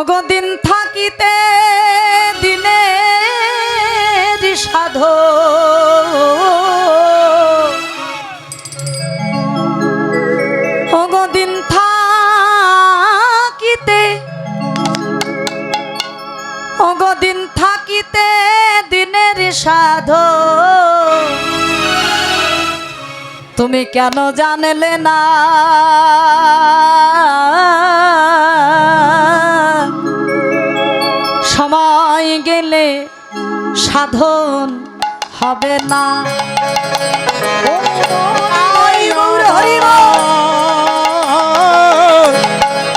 অগদিন থাকিতে দিনে সাধ। অগদিন থাকিতে অগদিন থাকিতে দিনের সাধ। তুমি কেন জানলে না? সময় গেলে সাধন হবে না।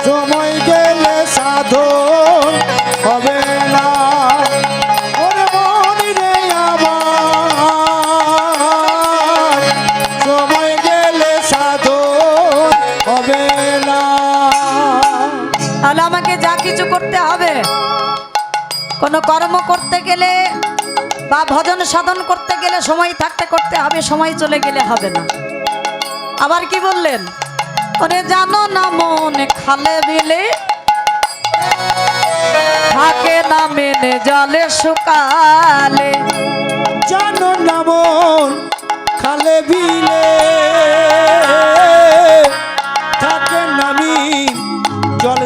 সময় গেলে সাধন কোনো কর্ম করতে গেলে বা ভজন সাধন করতে গেলে সময় থাকতে করতে হবে, সময় চলে গেলে হবে না। আবার কি বললেন? ওরে জানো না মন খালে বিলে থাকে না মেনে জলে শুকালে। জানো না মন খালে বিলে থাকে নামি জল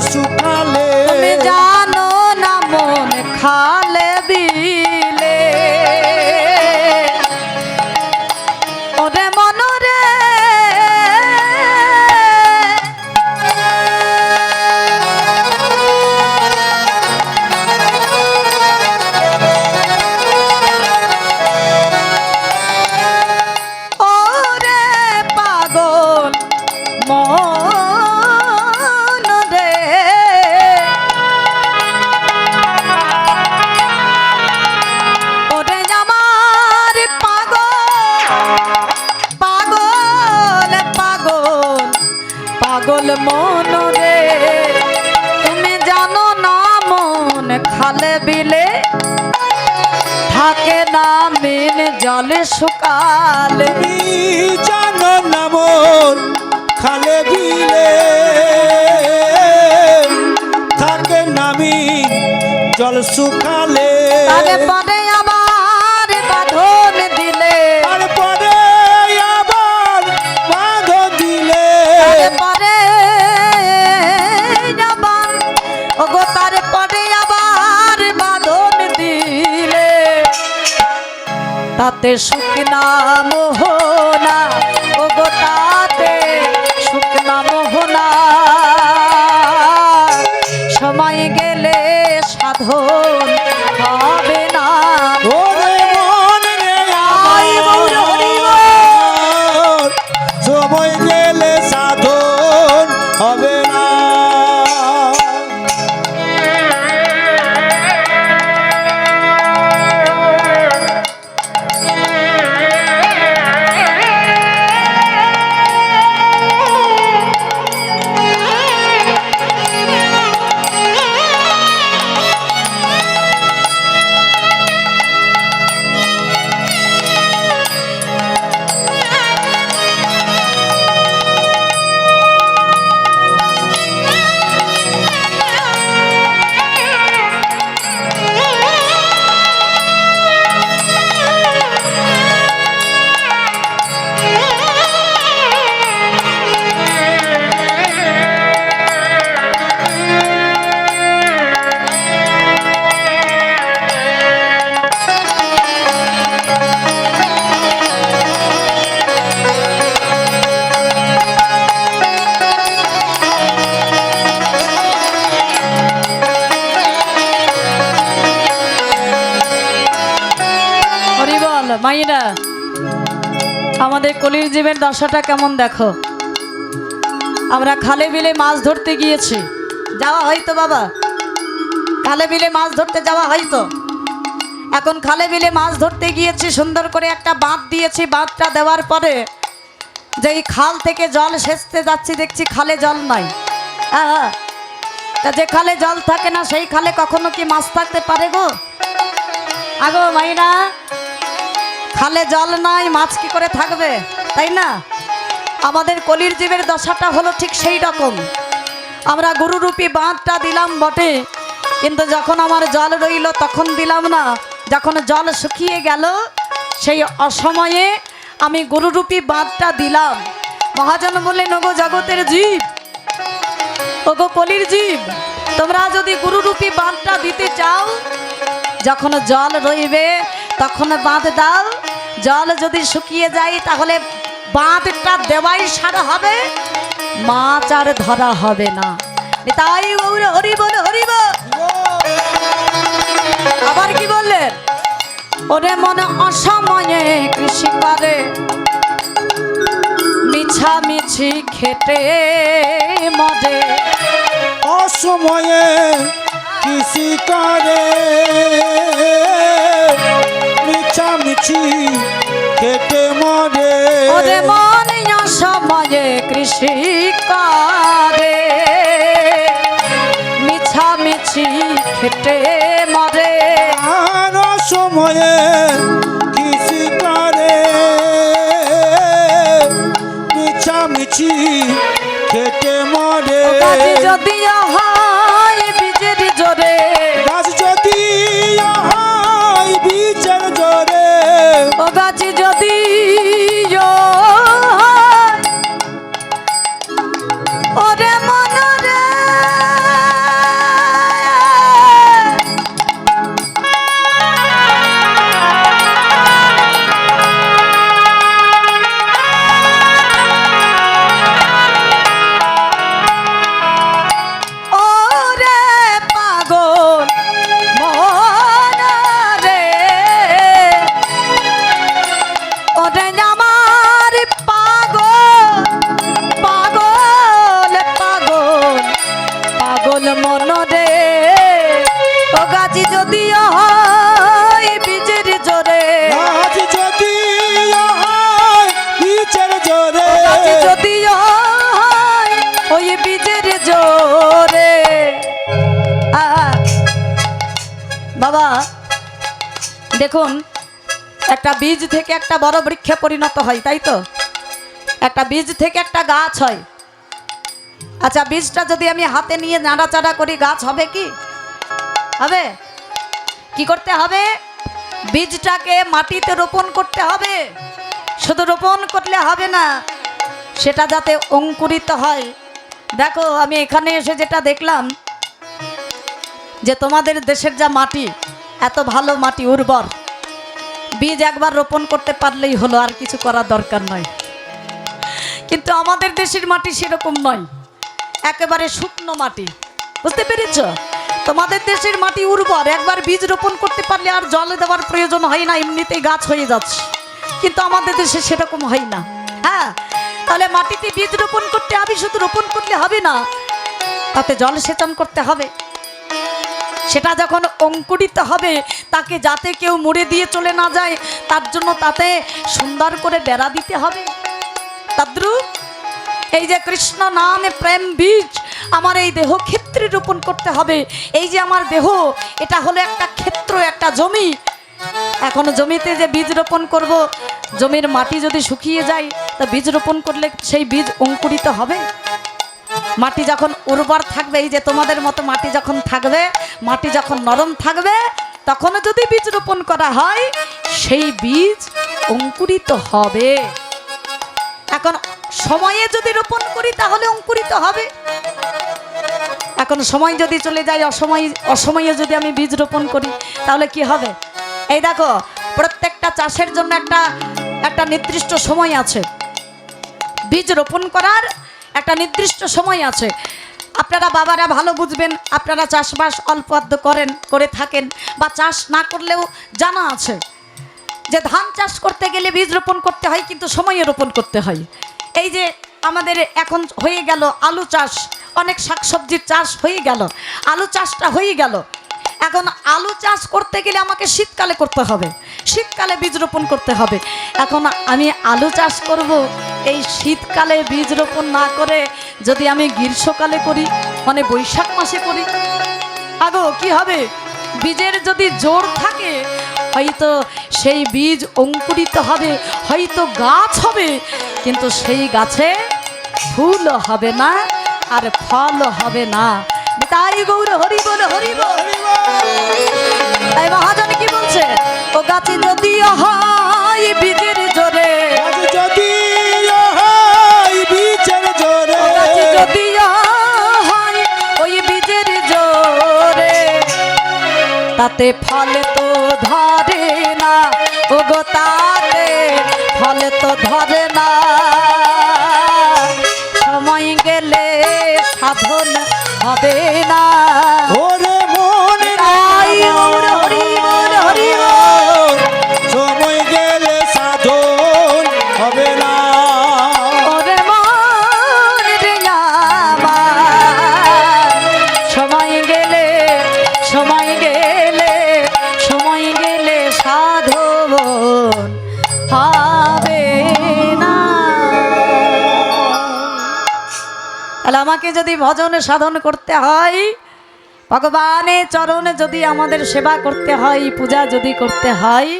শুকালে তারপরে আবার বাঁধন দিলে। তারপরে আবার বাঁধ দিলে। তারপরে আবার ওগো তারপরে আবার বাঁধন দিলে। তাতে শুকনা কলির দশাটা কেমন দেখো? আমরা খালে বিলে মাছ ধরতে গিয়েছি। যাওয়া হয়তো বাবা। খালে বিলে মাছ ধরতে যাওয়া হয়তো। এখন খালে বিলে মাছ ধরতে গিয়েছি, সুন্দর করে একটা বাঁধ দিয়েছি। বাঁধটা দেওয়ার পরে যেই খাল থেকে জল সেচতে যাচ্ছি, দেখছি খালে জল নাই। হ্যাঁ। তা যে খালে জল থাকে না, সেই খালে কখনো কি মাছ থাকতে পারে গো? আগো মাইনা, খালে জল নাই, মাছ কি করে থাকবে? তাই না? আমাদের কলির জীবের দশাটা হলো ঠিক সেই রকম। আমরা গুরুরূপী বাঁধটা দিলাম বটে, কিন্তু যখন আমার জল রইল তখন দিলাম না। যখন জল শুকিয়ে গেল, সেই অসময়ে আমি গুরুরূপী বাঁধটা দিলাম। মহাজন বললেন, ওগো জগতের জীব, ওগো কলির জীব, তোমরা যদি গুরুরূপী বাঁধটা দিতে চাও, যখন জল রইবে তখন বাঁধ দাও। জল যদি শুকিয়ে যায় তাহলে বাঁধটা দেওয়াই সারা হবে, মাছ আর ধরা হবে না। তাই হরি বল হরি আবার কি বললেন? ওরে মনে অসময়ে কৃষি করে মিছামিছি খেটে মদে। অসময়ে কৃষি করে মিছামিছি কেটে মরে ওরে মনে অসময়ে কৃষি করে। মিছামিছি খেটে মরে। আর সময়ে কৃষি করে। মিছামিছি কেটে মরে। যদি হয় গাছি যদি হয়, ওই বীজের জোরে। বাবা, দেখুন, একটা বীজ থেকে একটা বড় বৃক্ষে পরিণত হয়, তাই তো? একটা বীজ থেকে একটা গাছ হয়। আচ্ছা বীজটা যদি আমি হাতে নিয়ে নাড়াচাড়া করি, গাছ হবে কি? হবে। কি করতে হবে? বীজটাকে মাটিতে রোপণ করতে হবে। শুধু রোপণ করলে হবে না সেটা যাতে অঙ্কুরিত হয়। দেখো, আমি এখানে এসে যেটা দেখলাম, যে তোমাদের দেশের যা মাটি, এত ভালো মাটি উর্বর, বীজ একবার রোপণ করতে পারলেই হলো, আর কিছু করার দরকার নয়। কিন্তু আমাদের দেশের মাটি সেরকম নয়, একেবারে শুকনো মাটি। বুঝতে পেরেছ? তোমাদের দেশের মাটি উর্বর, একবার বীজ রোপণ করতে পারলে আর জল দেওয়ার প্রয়োজন হয় না, এমনিতেই গাছ হয়ে যাচ্ছে। কিন্তু আমাদের দেশে সেরকম হয় না। হ্যাঁ তাহলে মাটিতে বীজ রোপণ করতে আমি শুধু রোপণ করলে হবে না, তাতে জল সেচন করতে হবে। সেটা যখন অঙ্কুরিত হবে, তাকে যাতে কেউ মুড়ে দিয়ে চলে না যায়, তার জন্য তাতে সুন্দর করে বেড়া দিতে হবে। তদ্রুপ এই যে কৃষ্ণ নামে প্রেম বীজ, আমার এই দেহ ক্ষেত্রে রোপণ করতে হবে। এই যে আমার দেহ, এটা হলো একটা ক্ষেত্র, একটা জমি। এখন জমিতে যে বীজ রোপণ করব, জমির মাটি যদি শুকিয়ে যায়, তা বীজ রোপণ করলে সেই বীজ অঙ্কুরিত হবে? মাটি যখন উর্বর থাকবে, এই যে তোমাদের মতো মাটি যখন থাকবে, মাটি যখন নরম থাকবে তখন যদি বীজ রোপণ করা হয়, সেই বীজ অঙ্কুরিত হবে। এখন সময়ে যদি রোপণ করি, তাহলে অঙ্কুরিত হবে। এখন সময় যদি চলে যায়, অসময়, অসময়ে যদি আমি বীজ রোপণ করি, তাহলে কি হবে? এই দেখো, প্রত্যেকটা চাষের জন্য একটা একটা নির্দিষ্ট সময় আছে। বীজ রোপণ করার একটা নির্দিষ্ট সময় আছে। আপনারা বাবারা ভালো বুঝবেন, আপনারা চাষবাস অল্প আধ করেন, করে থাকেন, বা চাষ না করলেও জানা আছে যে ধান চাষ করতে গেলে বীজ রোপণ করতে হয়, কিন্তু সময়ে রোপণ করতে হয়। এই যে আমাদের এখন হয়ে গেল আলু চাষ, অনেক শাকসবজির চাষ হয়ে গেল, আলু চাষটা হয়ে গেল। এখন আলু চাষ করতে গেলে আমাকে শীতকালে করতে হবে। শীতকালে বীজ রোপণ করতে হবে। এখন আমি আলু চাষ করব, এই শীতকালে বীজ রোপণ না করে যদি আমি গ্রীষ্মকালে করি মানে বৈশাখ মাসে করি, আগো, কি হবে? বীজের যদি জোর থাকে, হয়তো সেই বীজ অঙ্কুরিত হবে, হয়তো গাছ হবে, কিন্তু সেই গাছে ফুল হবে না, আর ফল হবে না। তাই গৌর হরি বল হরি বল। মহাজন কি বলছে? ও গাছে যদি হয় বীজের জোরে যদি হয় বীজের জোরে গাছে যদি ওই বীজের জোরে তাতে ফল তো ধরে না। ও গো তাতে ফল তো ধরে না। হবে না। আমাকে যদি ভজন সাধন করতে হয়, ভগবানের চরণে যদি আমাদের সেবা করতে হয়, পূজা যদি করতে হয়,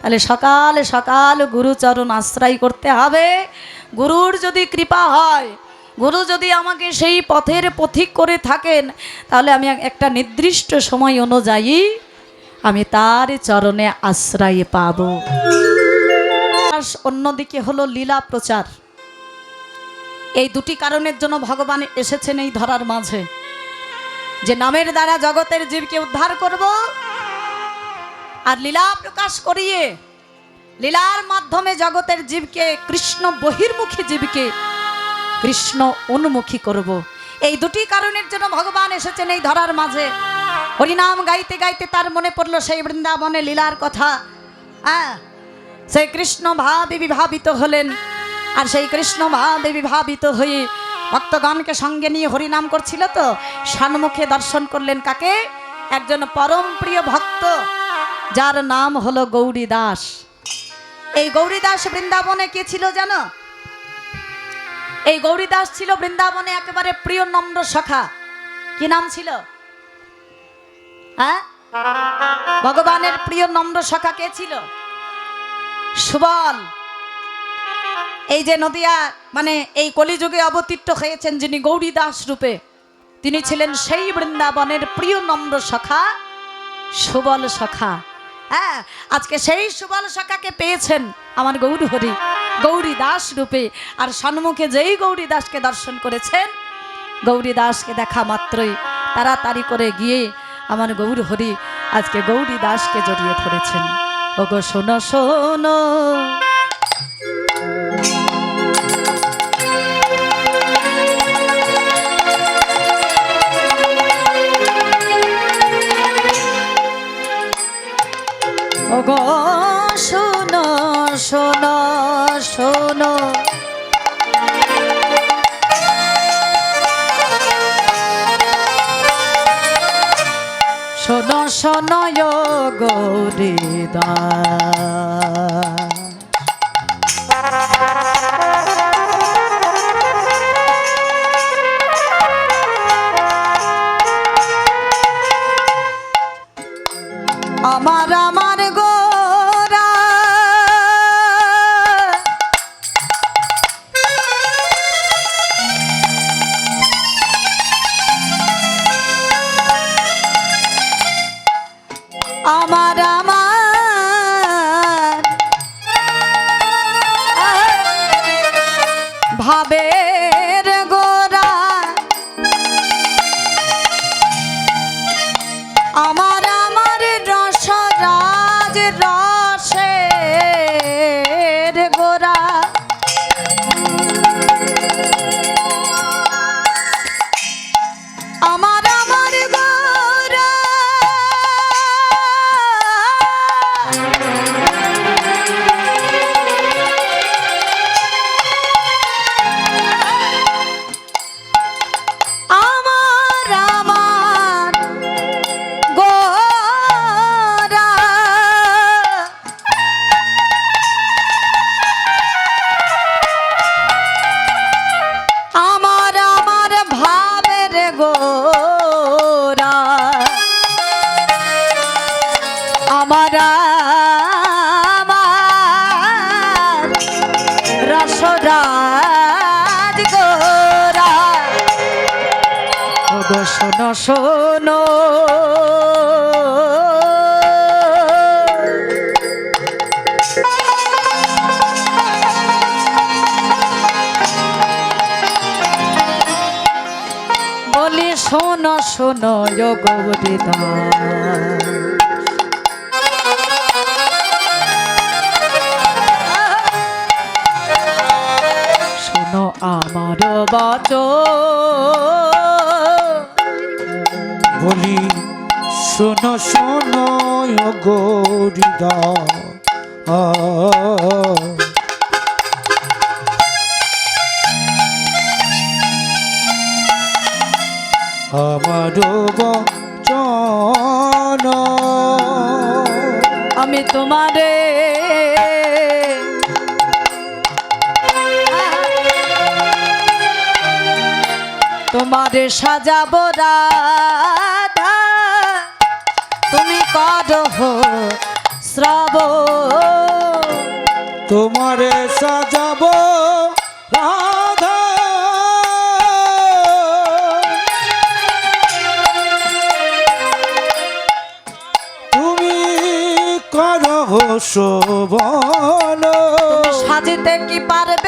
তাহলে সকাল সকাল গুরুচরণ আশ্রয় করতে হবে। গুরুর যদি কৃপা হয়, গুরু যদি আমাকে সেই পথের পথিক করে থাকেন, তাহলে আমি একটা নির্দিষ্ট সময় অনুযায়ী আমি তার চরণে আশ্রয় পাব। অন্যদিকে হলো লীলা প্রচার। এই দুটি কারণের জন্য ভগবান এসেছেন এই ধরার মাঝে। যে নামের দ্বারা জগতের জীবকে উদ্ধার করব আর লীলা প্রকাশ করিয়ে লীলার মাধ্যমে জগতের জীবকে, কৃষ্ণ বহির্মুখী জীবকে, কৃষ্ণ উন্মুখী করব। এই দুটি কারণের জন্য ভগবান এসেছেন এই ধরার মাঝে। হরিনাম গাইতে গাইতে তার মনে পড়ল সেই বৃন্দাবনে লীলার কথা। হ্যাঁ সেই কৃষ্ণ ভাবি বিভাবিত হলেন। আর সেই কৃষ্ণ ভাবে বিভাবিত হয়ে ভক্তগণকে সঙ্গে নিয়ে হরিনাম করছিল তো সম্মুখে দর্শন করলেন কাকে? একজন পরম প্রিয় ভক্ত, যার নাম হলো গৌরী দাস। এই গৌরী দাস বৃন্দাবনে কে ছিল জানো? এই গৌরী দাস ছিল বৃন্দাবনে একেবারে প্রিয় নম্র সখা। কি নাম ছিল? হ্যাঁ? ভগবানের প্রিয় নম্র সখা কে ছিল? সুবল। এই যে নদিয়া মানে এই কলিযুগে অবতীর্ণ হয়েছেন যিনি গৌরী দাস রূপে, তিনি ছিলেন সেই বৃন্দাবনের প্রিয় নম্র সখা সুবল সখা হ্যাঁ আজকে সেই সুবল সখাকে পেয়েছেন আমার গৌর হরি গৌরী দাস রূপে। আর সন্মুখে যেই গৌরী দাসকে দর্শন করেছেন, গৌরী দাসকে দেখা মাত্রই তাড়াতাড়ি করে গিয়ে আমার গৌর হরি আজকে গৌরী দাসকে জড়িয়ে ধরেছেন। ওগো শোনো শোনো ওগো শোনো শোনো শোনো। শোনো শোনো গৌরীদা আমার আমার শোনো গৌরীদাস শোনো আমার বচ বলি শোনো শোনো গৌরিদা আমার সাজাবো রাধা। তুমি কর শ্রব তোমারে সাজাব রাধা। তুমি করহ শোভন। সাজিতে কি পারবে?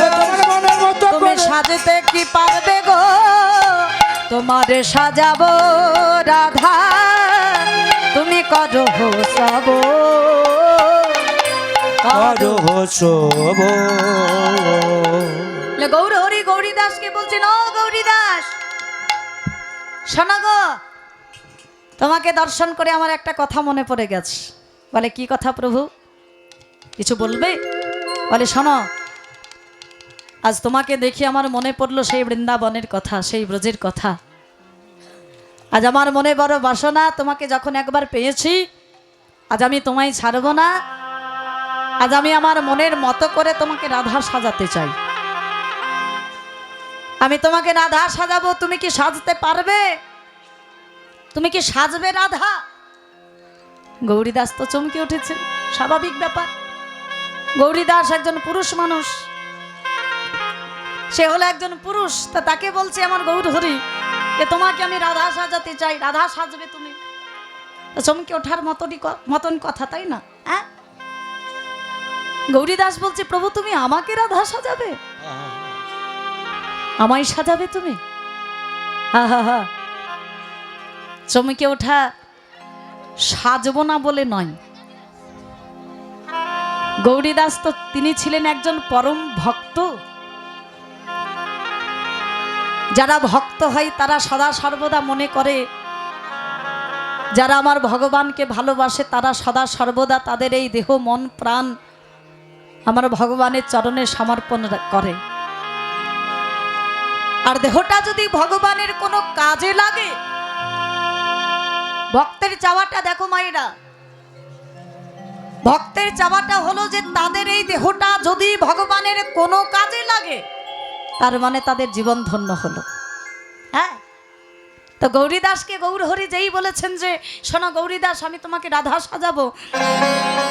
তোমার মনের মতো তুমি করে সাজতে কি পারবে গো তোমারে সাজাবো রাধা তুমি করো সব করো শোভ গৌর হরি গৌরী দাসকে বলছেন ও গৌরী দাস শোনো গো, তোমাকে দর্শন করে আমার একটা কথা মনে পড়ে গেছে। বলে, কি কথা প্রভু? কিছু বলবে? বলে, শোনো, আজ তোমাকে দেখি আমার মনে পড়ল সেই বৃন্দাবনের কথা, সেই ব্রজের কথা। আজ আমার মনে বড় বাসনা, তোমাকে যখন একবার পেয়েছি, আজ আমি তোমায় ছাড়বো না। আজ আমি আমার মনের মতো করে তোমাকে রাধা সাজাতে চাই। আমি তোমাকে রাধা সাজাবো, তুমি কি সাজতে পারবে? তুমি কি সাজবে রাধা? গৌরীদাস তো চমকে উঠেছে, স্বাভাবিক ব্যাপার। গৌরীদাস একজন পুরুষ মানুষ। সে হলো একজন পুরুষ, তা তাকে বলছে আমার গৌর হরি যে তোমাকে আমি রাধা সাজাতে চাই, রাধা সাজবে তুমি। চমকে ওঠার মতনই মতন কথা, তাই না? হ্যাঁ গৌরীদাস বলছে, প্রভু, তুমি আমাকে রাধা সাজাবে? আমায় সাজাবে তুমি? চমকে ওঠা সাজবো না বলে নয়। গৌরীদাস তো তিনি ছিলেন একজন পরম ভক্ত। যারা ভক্ত হয় তারা সদা সর্বদা মনে করে, যারা আমার ভগবানকে ভালোবাসে তারা সদা সর্বদা তাদের এই দেহ, মন, প্রাণ আমার ভগবানের চরণে সমর্পণ করে। আর দেহটা যদি ভগবানের কোনো কাজে লাগে, ভক্তের চাওয়াটা দেখো মায়েরা। ভক্তের চাওয়াটা হলো যে তাদের এই দেহটা যদি ভগবানের কোনো কাজে লাগে, তার মানে তাদের জীবন ধন্য হলো। হ্যাঁ? তো গৌরীদাসকে গৌরহরি যেই বলেছেন যে, শোনো গৌরীদাস, আমি তোমাকে রাধা সাজাবো।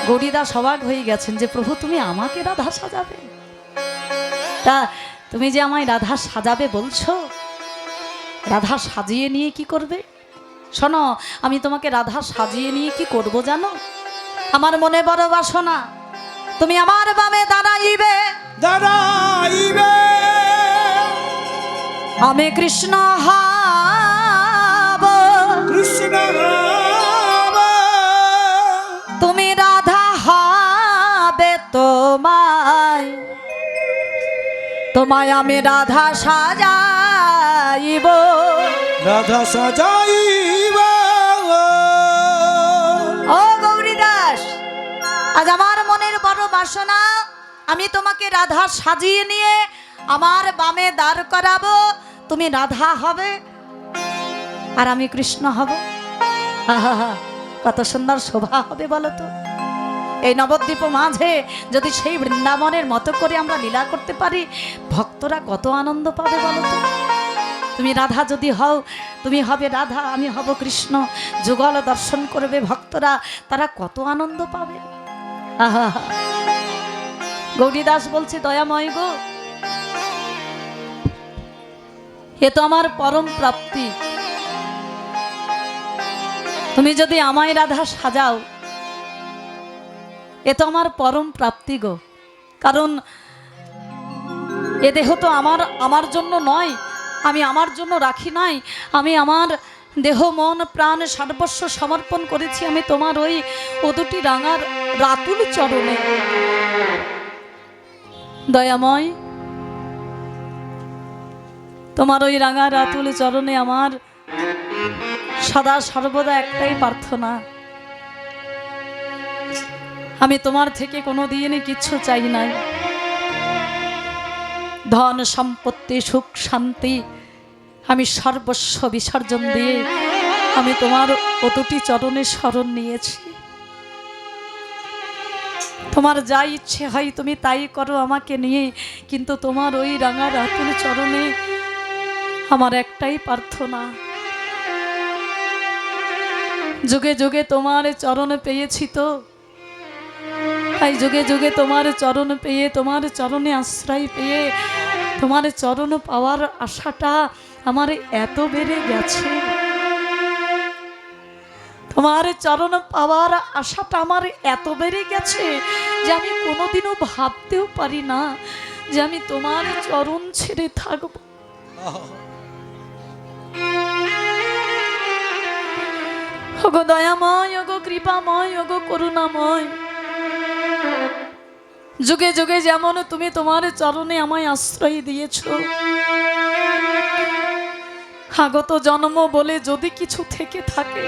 গৌরীদাস অবাক হয়ে গেছেন যে, প্রভু, তুমি আমাকে রাধা সাজাবে? তা তুমি যে আমায় রাধা সাজাবে বলছো? রাধা সাজিয়ে নিয়ে কি করবে? শোনো আমি তোমাকে রাধা সাজিয়ে নিয়ে কি করব জানো? আমার মনে বড় বাসনা তুমি আমার বামে দাঁড়াইবে। দাঁড়াইবে। আমি কৃষ্ণ হাব। কৃষ্ণ তোমায় আমি রাধা সাজাইব। রাধা সাজাইব। ও গৌরী দাস আজ আমার মনের বড় বাসনা আমি তোমাকে রাধা সাজিয়ে নিয়ে আমার বামে দাঁড় করাবো। তুমি রাধা হবে আর আমি কৃষ্ণ হব। আহা কত সুন্দর শোভা হবে বলো তো। এই নবদ্বীপ মাঝে যদি সেই বৃন্দাবনের মতো করে আমরা লীলা করতে পারি, ভক্তরা কত আনন্দ পাবে বলো তো? তুমি রাধা যদি হও, তুমি হবে রাধা, আমি হব কৃষ্ণ। যুগল দর্শন করবে ভক্তরা, তারা কত আনন্দ পাবে? আহা গৌরীদাস বলছে, দয়াময় গো, এ তো আমার পরম প্রাপ্তি। তুমি যদি আমায় রাধা সাজাও এ তো আমার পরম প্রাপ্তি গো। কারণ এ দেহ তো আমার আমার জন্য নয়, আমি আমার জন্য রাখি নাই, আমি আমার দেহ, মন, প্রাণ, সর্বস্ব সমর্পণ করেছি আমি তোমার ওই ও দুটি রাঙার রাতুল চরণে। দয়াময়, তোমার ওই রাঙা রাতুল চরণে আমার সদা সর্বদা একটাই প্রার্থনা। আমি তোমার থেকে কোনো দিনই কিচ্ছু চাই নাই। ধন সম্পত্তি, সুখ শান্তি, আমি সর্বস্ব বিসর্জন দিয়ে আমি তোমার অতটি চরণে স্মরণ নিয়েছি। তোমার যা ইচ্ছে হয় তুমি তাই করো আমাকে নিয়ে, কিন্তু তোমার ওই রাঙা রাতুল চরণে আমার একটাই প্রার্থনা। যুগে যুগে তোমার চরণ পেয়েছি তো তাই যুগে যুগে তোমার চরণ পেয়ে, তোমার চরণে আশ্রয় পেয়ে, তোমার চরণ পাওয়ার আশাটা আমার এত বেড়ে গেছে। তোমার চরণ পাওয়ার আশাটা আমার এত বেড়ে গেছে যে আমি কোনোদিনও ভাবতেও পারি না যে আমি তোমার চরণ ছেড়ে থাকব। দয়াময়, ওগো কৃপাময়, ওগো করুণাময় যুগে যুগে যেমন তুমি তোমার চরণে আমায় আশ্রয় দিয়েছ। আগত জন্ম বলে যদি কিছু থেকে থাকে,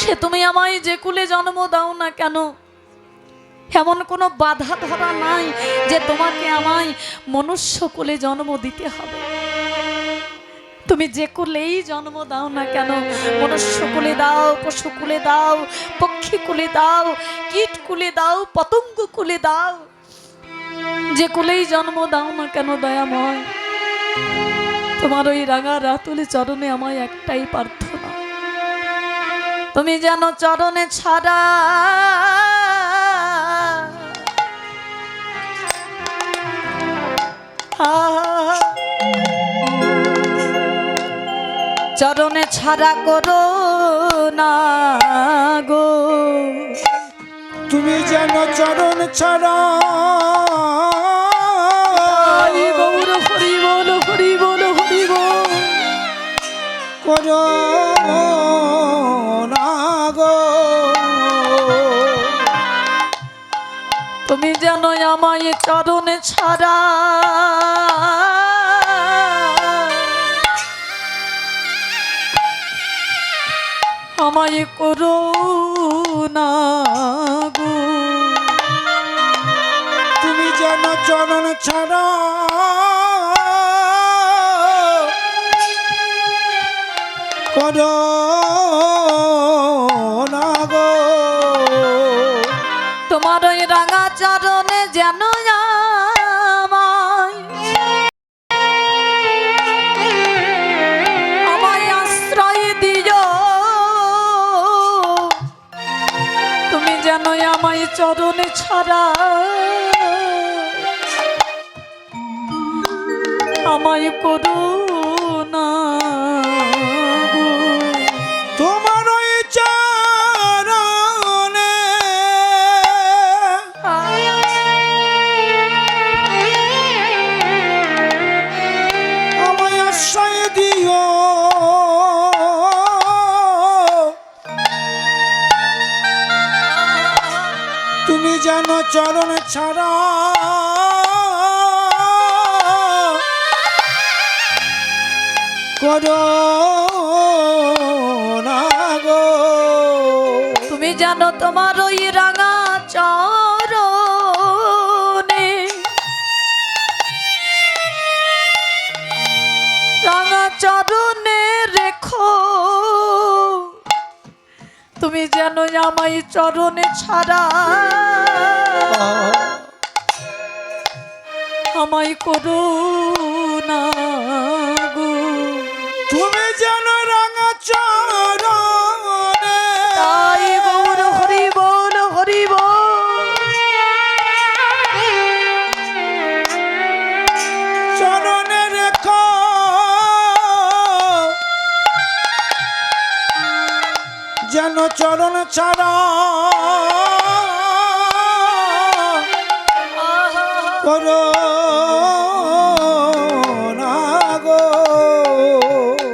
সে তুমি আমায় যে কুলে জন্ম দাও না কেন? এমন কোনো বাধা ধরা নাই যে তোমাকে আমায় মনুষ্য কুলে জন্ম দিতে হবে। তুমি যে কুলেই জন্ম দাও না কেন? মনুষ্য কুলে দাও, পশু কুলে দাও, পক্ষী কুলে দাও, কীট কুলে দাও, পতঙ্গ কুলে দাও। যে কুলেই জন্ম দাও না কেন দয়াময়? তোমার ওই রাঙা রাতুলে চরণে আমায় একটাই প্রার্থনা। তুমি যেন চরণে ছাড়া আ চরণে ছাড়া করো না গো। তুমি যেন চরণ ছাড়া। হরি গৌর হরি বল হরি বল হরি বল। করো না গো। তুমি যেন আমায় চরণে ছাড়া আমায় করো না গো। তুমি যেন চরণ ছাড়া। করো ছাড়া আমায় করো আমায় চরণে ছাড়া। আমায় করো। না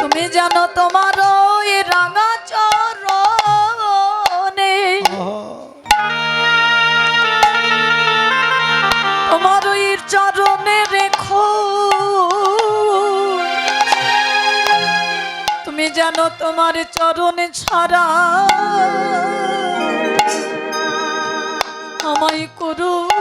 তুমি জানো তোমার ওই রাঙা যেন তোমার চরণে ছাড়া। আমায় করুন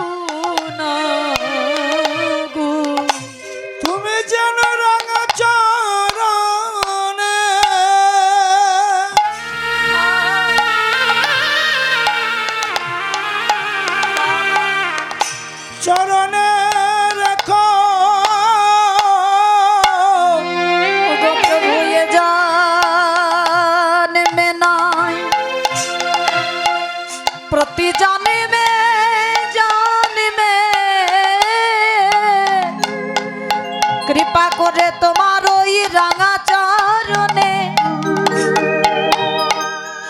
করে তোমার ওই রাঙা চরণে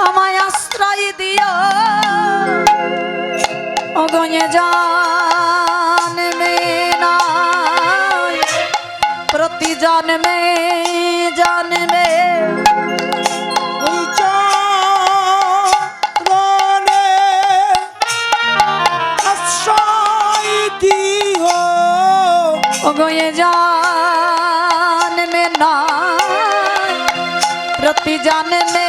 আমায় আশ্রয় দিও অগণে জানমে প্রতি জন্মে জন্মে going on. জানেন